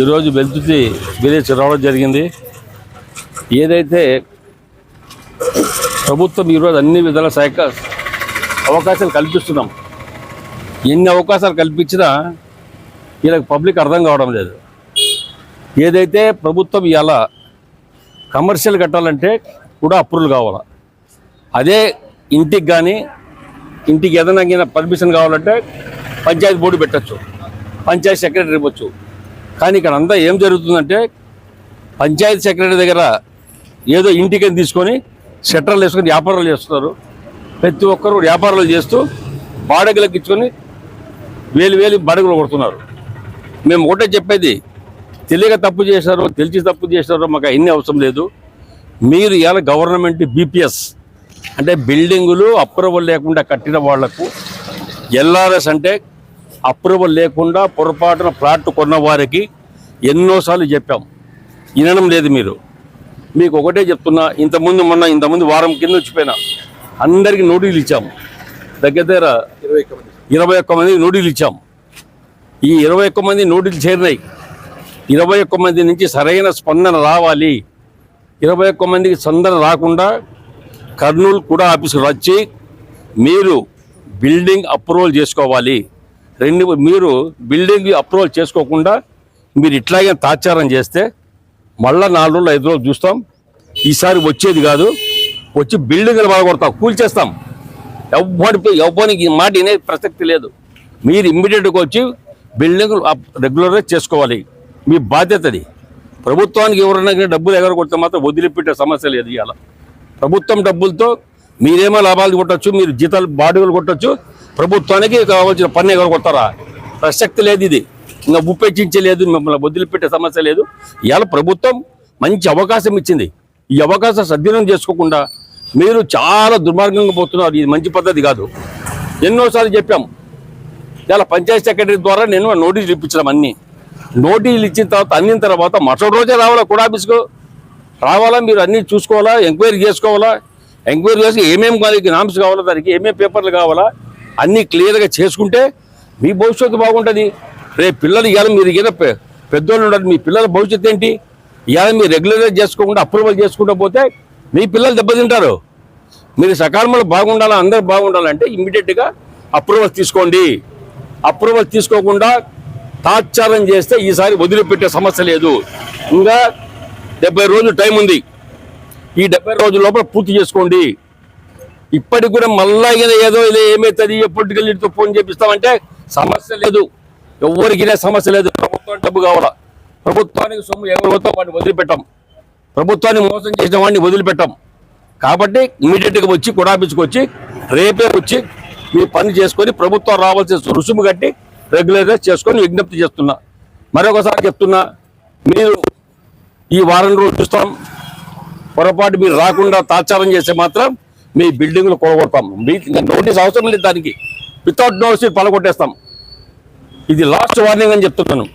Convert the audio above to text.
ఈరోజు బెల్తుతి విలేజ్ రావడం జరిగింది. ఏదైతే ప్రభుత్వం ఈరోజు అన్ని విధాల శాఖ అవకాశాలు కల్పిస్తున్నాం. ఎన్ని అవకాశాలు కల్పించినా వీళ్ళకి పబ్లిక్ అర్థం కావడం లేదు. ఏదైతే ప్రభుత్వం ఇలా కమర్షియల్ కట్టాలంటే కూడా అప్రూవల్ కావాలి? అదే ఇంటికి కానీ ఇంటికి ఏదైనా పర్మిషన్ కావాలంటే పంచాయతీ బోర్డు పెట్టచ్చు. పంచాయతీ సెక్రటరీ ఇవ్వచ్చు. కానీ ఇక్కడ అంతా ఏం జరుగుతుందంటే పంచాయతీ సెక్రటరీ దగ్గర ఏదో ఇంటికి తీసుకొని షట్టర్లు వేసుకొని వ్యాపారాలు చేస్తున్నారు. ప్రతి ఒక్కరు వ్యాపారాలు చేస్తూ బాడగలకు ఇచ్చుకొని వేలు వేలు బాడగలు కొడుతున్నారు. మేము ఒకటే చెప్పేది తెలియక తప్పు చేశారో తెలిసి తప్పు చేశారో మాకు అన్ని అవసరం లేదు. మీరు ఇవాళ గవర్నమెంట్ బీపీఎస్ అంటే బిల్డింగులు అప్రూవల్ లేకుండా కట్టిన వాళ్ళకు ఎల్ఆర్ఎస్ అంటే అప్రూవల్ లేకుండా పొరపాటున ప్లాట్ కొన్న వారికి ఎన్నోసార్లు చెప్పాం. వినడం లేదు మీరు. మీకు ఒకటే చెప్తున్నా ఇంతకుముందు మొన్న ఇంతకుముందు వారం కింద వచ్చిపోయినా అందరికీ నోటీసులు ఇచ్చాం. దగ్గర దగ్గర ఇరవై ఒక్క మంది నోటీసులు ఇచ్చాం. ఈ ఇరవై ఒక్క మంది నోటీసులు చేరినాయి. ఇరవై ఒక్క మంది నుంచి సరైన స్పందన రావాలి. ఇరవై ఒక్క మందికి స్పందన రాకుండా కర్నూలు కూడా ఆఫీసుకు వచ్చి మీరు బిల్డింగ్ అప్రూవల్ చేసుకోవాలి. రెండు మీరు బిల్డింగ్ అప్రూవల్ చేసుకోకుండా మీరు ఇట్లాగే తాచారం చేస్తే మళ్ళా నాలుగు రోజులు ఐదు రోజులు చూస్తాం. ఈసారి వచ్చేది కాదు. వచ్చి బిల్డింగ్లు బాగొడతాం కూల్చేస్తాం ఎవ్వడి ఎవ్వరికి మాట వినే ప్రసక్తి లేదు. మీరు ఇమ్మీడియట్గా వచ్చి బిల్డింగ్లు రెగ్యులర్గా చేసుకోవాలి. మీ బాధ్యత అది. ప్రభుత్వానికి ఎవరైనా డబ్బులు ఎగర కొడితే మాత్రం వదిలిపెట్టే సమస్య లేదు ఇవాళ. ప్రభుత్వం డబ్బులతో మీరేమో లాభాలు కొట్టచ్చు మీరు జీతాలు బాడుగలు కొట్టచ్చు. ప్రభుత్వానికి కావాల్సిన పన్ను ఎవరు కొడతారా? ప్రసక్తి లేదు ఇది. ఇంకా ఉపేక్షించలేదు మిమ్మల్ని వదిలిపెట్టే సమస్య లేదు. ఇవాళ ప్రభుత్వం మంచి అవకాశం ఇచ్చింది. ఈ అవకాశం సద్వినియోగం చేసుకోకుండా మీరు చాలా దుర్మార్గంగా పోతున్నారు. ఇది మంచి పద్ధతి కాదు. ఎన్నోసార్లు చెప్పాం. ఇలా పంచాయత్ సెక్రటరీ ద్వారా నేను నోటీసులు ఇప్పించడం అన్ని. నోటీసులు ఇచ్చిన తర్వాత అందిన తర్వాత మరుసటి రోజే రావాలా కూడా ఆఫీస్కు? రావాలా? మీరు అన్నీ చూసుకోవాలా? ఎంక్వైరీ చేసుకోవాలా? ఎంక్వైరీ చేసి ఏమేమి దానికి నామ్స్ కావాలా? దానికి ఏమేమి పేపర్లు కావాలా? అన్నీ క్లియర్గా చేసుకుంటే మీ భవిష్యత్తు బాగుంటుంది. రేపు పిల్లలు ఇవాళ మీరు ఏదో పెద్దోళ్ళు ఉండాలి మీ పిల్లల భవిష్యత్తు ఏంటి? ఇవాళ మీరు రెగ్యులర్గా చేసుకోకుండా అప్రూవల్ చేసుకుంటూ పోతే మీ పిల్లలు దెబ్బతింటారు. మీరు సకాలంలో బాగుండాలా అందరు బాగుండాలంటే ఇమ్మీడియట్గా అప్రూవల్ తీసుకోండి. అప్రూవల్ తీసుకోకుండా తాత్సారం చేస్తే ఈసారి వదిలిపెట్టే సమస్య లేదు. ఇంకా డెబ్బై రోజులు టైం ఉంది. ఈ డెబ్బై రోజుల లోపల పూర్తి చేసుకోండి. ఇప్పటికి కూడా మళ్ళా ఏదో ఏదో ఇది ఏమవుతుంది ఎప్పటికెళ్ళి ఫోన్ చేపిస్తామంటే సమస్య లేదు. ఎవరికైనా సమస్య లేదు. ప్రభుత్వం డబ్బు కావాలా? ప్రభుత్వానికి సొమ్ము ఎవరితో వాడిని వదిలిపెట్టాం. ప్రభుత్వాన్ని మోసం చేసిన వాడిని వదిలిపెట్టాం. కాబట్టి ఇమీడియట్గా వచ్చి కుడాపించుకొచ్చి రేపే వచ్చి మీ పని చేసుకొని ప్రభుత్వం రావాల్సిన రుసుము కట్టి రెగ్యులర్గా చేసుకొని విజ్ఞప్తి చేస్తున్నా. మరొకసారి చెప్తున్నా మీరు ఈ వారం రోజులు చూస్తాం. పొరపాటు మీరు రాకుండా తాచారం చేస్తే మాత్రం మీ బిల్డింగ్లు కొడగొడతాం మీకు ఇంకా నోటీస్ అవసరం లేదు దానికి. వితౌట్ నోటీస్ పలగొట్టేస్తాం. ఇది లాస్ట్ వార్నింగ్ అని చెప్తున్నాను.